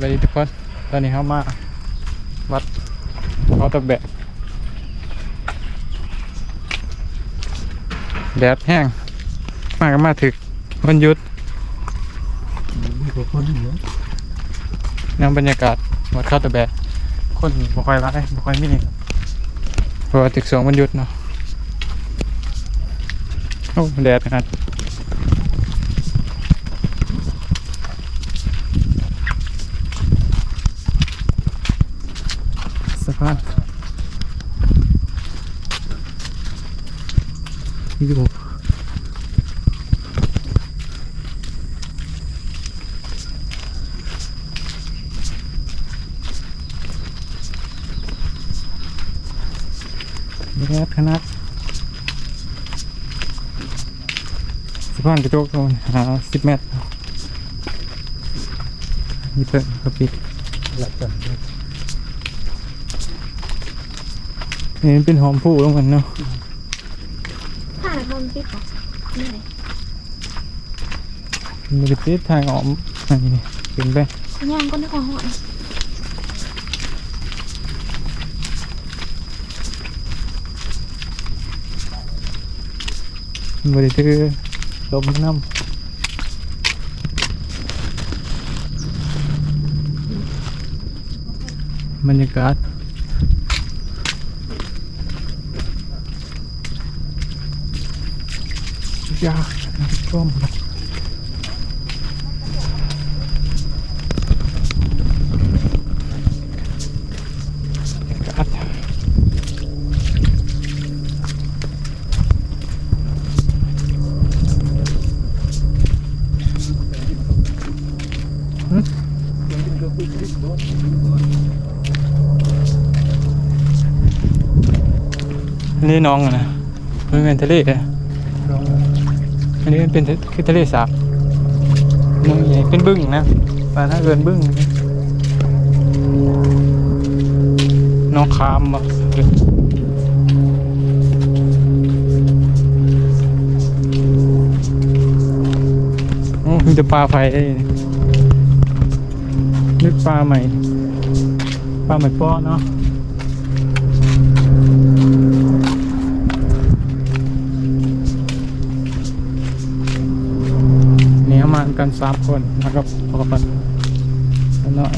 วัสดีทุกคนตอนนี้เขามาวัดเขาตะแบะแดดแห้ง มาก็มาถึกวันหยุดมีตัวคนเหรอนำบรรยากาศวัดเขาตะแบะคนบ่ค่อยร้ายบ่ค่อยมีเพราะว่าถึกสองวันหยุดเนาะโอ้แดดขนาดสะพานอ ยู่แดดขนาดสะพานกระจกโน่นหาสิบเมตรนี่เพิ่นเขาปิดหลับกันนี่มันเป็นหอมผู้ลงกันเนาะ ผ่านคนปิดปะไม่เลยมันจะปิดทางออมอันนี้นี่ขึ้นไปย่างก็นึกว่าหอนมันบริถือลมน้ำบรรยากาศ ยากร่มอากาศอันนี้น้องอะนะมันเป็นทะเลอะ อันนี้มันเป็นทะคือทะเลสาบน้องใหญ่เป็นบึ้งนะปลาถ้าเกินบึ้งน้องคามบ่โอ้มีแต่ปลาไฟได้นึกปลาใหม่ ปลาใหม่ป้อเนาะ มาณกันสามคนนะครับพอกันน้อย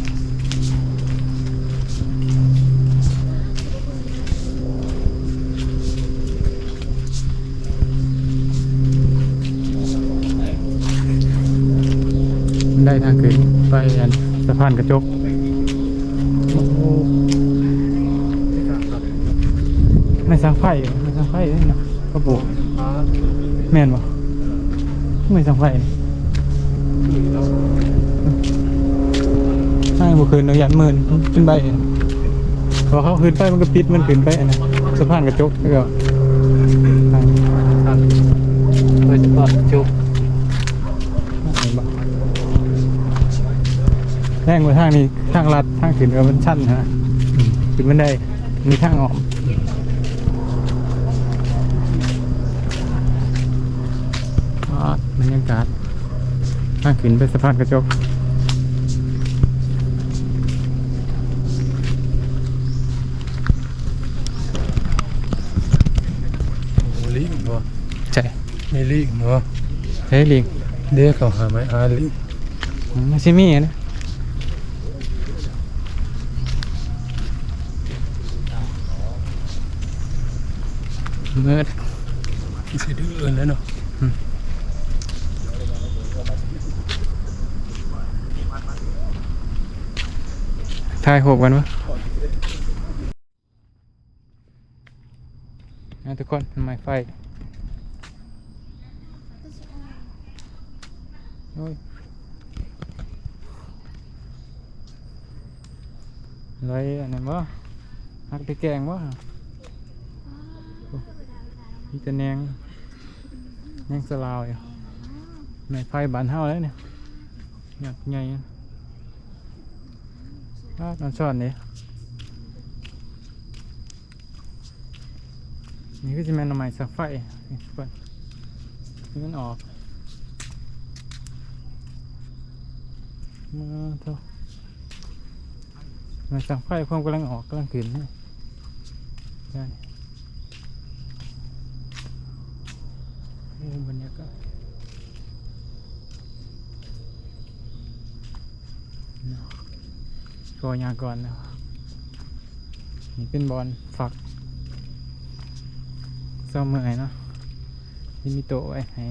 ได้ทางขึ้นไปอันสะพานกระจกโอ้โหไม่สังไฟไม่สังไฟเลยนะกระโปงแม่นบ่ไม่สังไฟ ใช่บุคืนเรายันหมื่นขึ้นไปพอเขาขึ้นไปมันก็ปิดมันขึ้นไปนะสะพานกระจกแล้วก็ทางโดยเฉพาะจกเห็นปะแท่งไปทางนี้ทางลัดทางขึ้นก็มันชันนะขึ้นมันได้มีทางออกอ่าบรรยากาศ ทางขึ้นไปสะพานกระจกลิงบ่ใช่มีลิงบ่เฮ้ยลิงเด็กเขาหาไม้อาลิงไม่ใช่มีนะเมื่อสิดื้อแล้วเนาะายหกกันวะนะทุกคนไม้ไฟโอ้ยไรอันนั้นวะหักไปแกงวะมีแต่แนงแนงสลาวอยู่ไม้ไฟบานเฮาแล้วเนี่ยอยากใหญ่อะอะ นอนซ่อนนี่นี่ก็จะแม่นหน่อไม้สักไฟนี่ทุกคนนี่มันออกมาเท่ามันสังไฟความกำลังออกกำลังขึ้นนี่ได้บรรยากาศเนาะ ก็ยาก่อนนะนี่เป็นบอลฝักเศร้าเมื่อยเนาะที่มีโต๊ะไว้ให้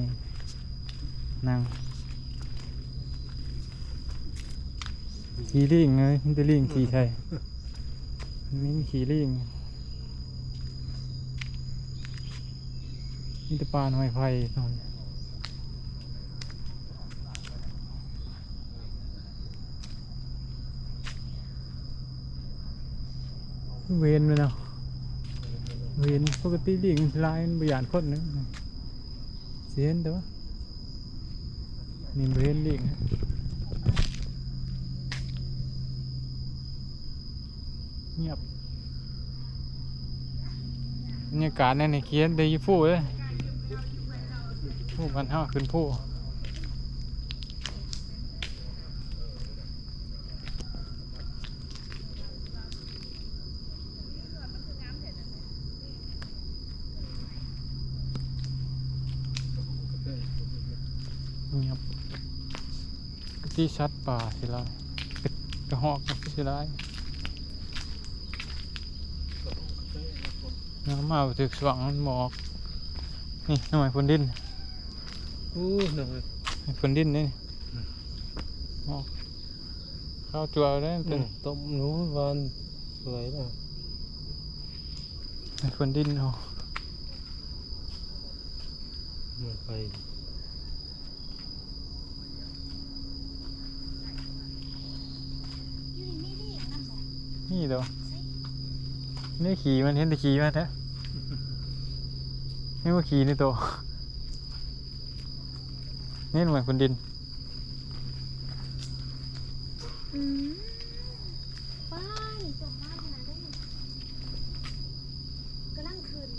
นั่งขี่ลิงเลยมันจะลิงขี่ใช่มันไม่มีขี่ลิงมีแต่ปลาหน่อยไฟตอน เวนเลยเนาะเวนปกติลิงลายมันบยานคนนึงเสียนแต่ว่านี่เวนลิงเงียบบรรยากาศในในเคียนได้ยี่ฟู่เลยผู้บันเฮาขึ้นผู้ ที่ชัดป่าสิละกระหอกกับสิละน้ำมาถึกสว่างมันหมอก นี่หน่อยฝนดินอู้หน่อยฝนดินนี่หมอกข้าวจัวได้เป็นต้มหนูหวานสวยนะฝนดินโอ้เหมือนไฟ อยู่นี่นี่น้ำบอก นี่เดี๋ยวนี่ขี่มันเห็นแต่ขี่มันแท้นี่ว่าขี่นี่โตนี่หน่วยฝนดินอืมป้ายจบมากขนาดได้กำลังคืน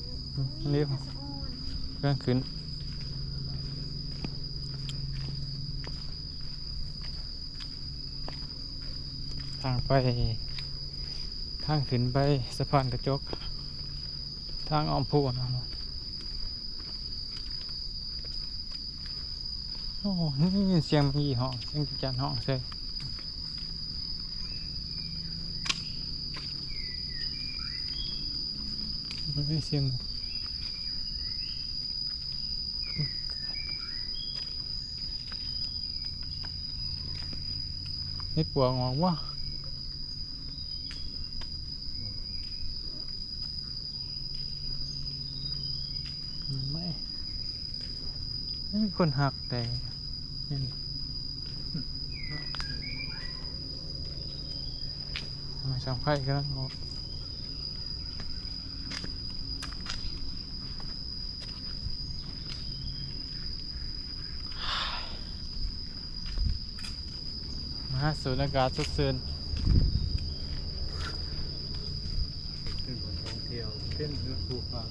อันนี้สะออนกลางคืนทางไปทางขึ้นไปสะพานกระจก ทางอ้อมพูนะโอ้นี่ยินเสียงมีห้องเสียงจันห้องใช่มันไม่เสียงเฮ็ดปวงอกวะไม่ไม่มี คนหักแต่นี่ไม่สำคัญกันแล้วงอกมาสูดอากาศสดชื่นเป็นคนท่องเที่ยวเป็นเรื่องภูเขา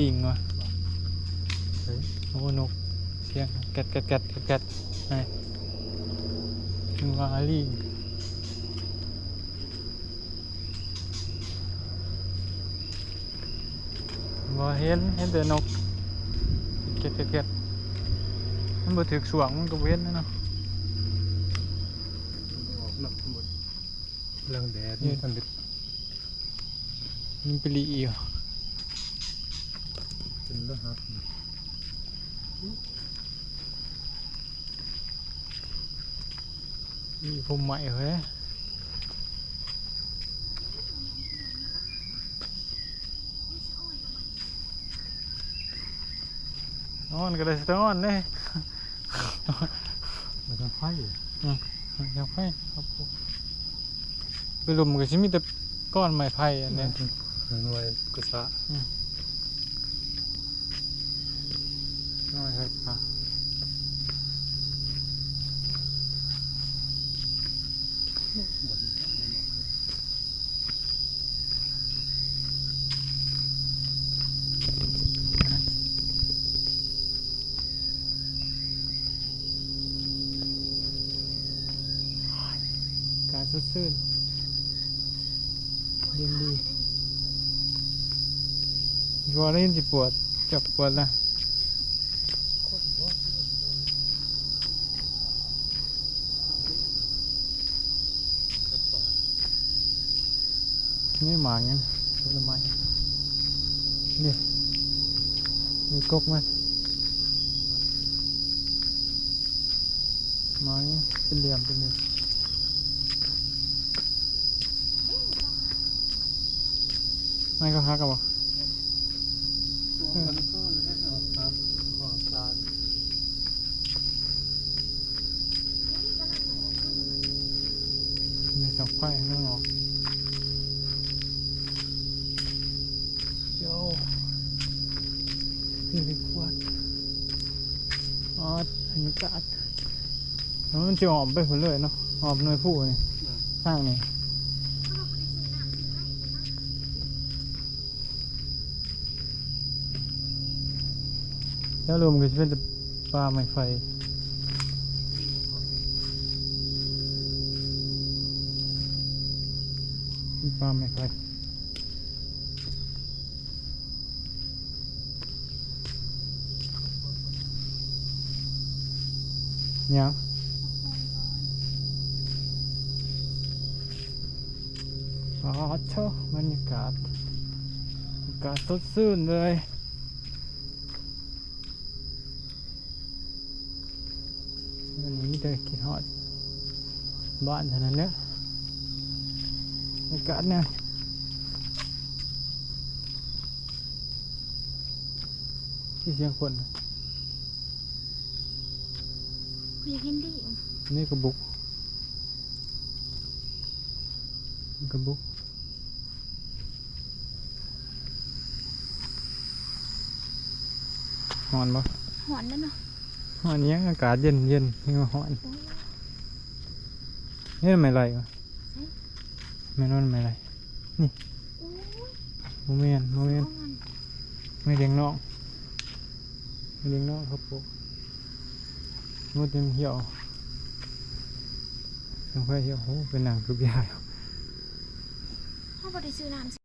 ลิงวะเฮ้ย โอ้นกเสียงกัดกัดกัดกัดกัดไอ้มันว่าลิงบ่เห็นเห็นแต่นกเก็ดเก็ดเก็ดมันบ่ถึกสวงมันก็บ่เห็นนะเนาะออกนอกหมดเรื่องแดดนี่ทันเด็ดมันไปลีอยู่เป็นเรื่องฮัก มีผมใหม่เฮ้ยนอนก็ได้สะนอนเด้มันต้องไฟยังไฟครับผมไปลุมก็สิมีแต่ก้อนไม้ไผ่อันเนี้ยมันไว้กระสะน้อยครับ อะกดชื่นเย็นดีรัวได้ยินสิปวดจับปวดนะ คนว่าสักป่า นี่หมาเงี้ยผลไม้นี่นี่กกมันไม้เป็นเหลี่ยมเป็นเหลี่ยมไม่ก็ฮักกันบ่ตัวมันก็เลยเอาครับอบตาในสองไฟข้างนอก รรยากาศแล้วมันจะออมไปหมดเลยเนาะออมหน่วยผู้นี่สร้างนี่แล้วรวมก็จะเป็นปลาไม้ไฟปลาไม้ไฟ ยังอ๋อเช่บรรยากาศอากาศสดชื่น เลยวันนี้มีแต่คิดฮอดบ้านเท่านั้นแหละอากาศเนี่ยที่เสียงคนอยากเห็นดินี่กระบุกกระบุก หอนบ่หอนนั่นเนาะหอนเนี้ยอากาศเย็นเย็นนี่มาหอน นี่ทำไมไรวะไม่นอนทำไมไรโอ้ยโมเมนโมเมนอ่อนไม่เลี้ยงน้องไม่เลี้ยงน้องครับผม มดเต็มเหี่ยวเสียงไฟเหี่ยวโอ้เป็นหนังคือยาวเขาบริสุทธิ์น้ำ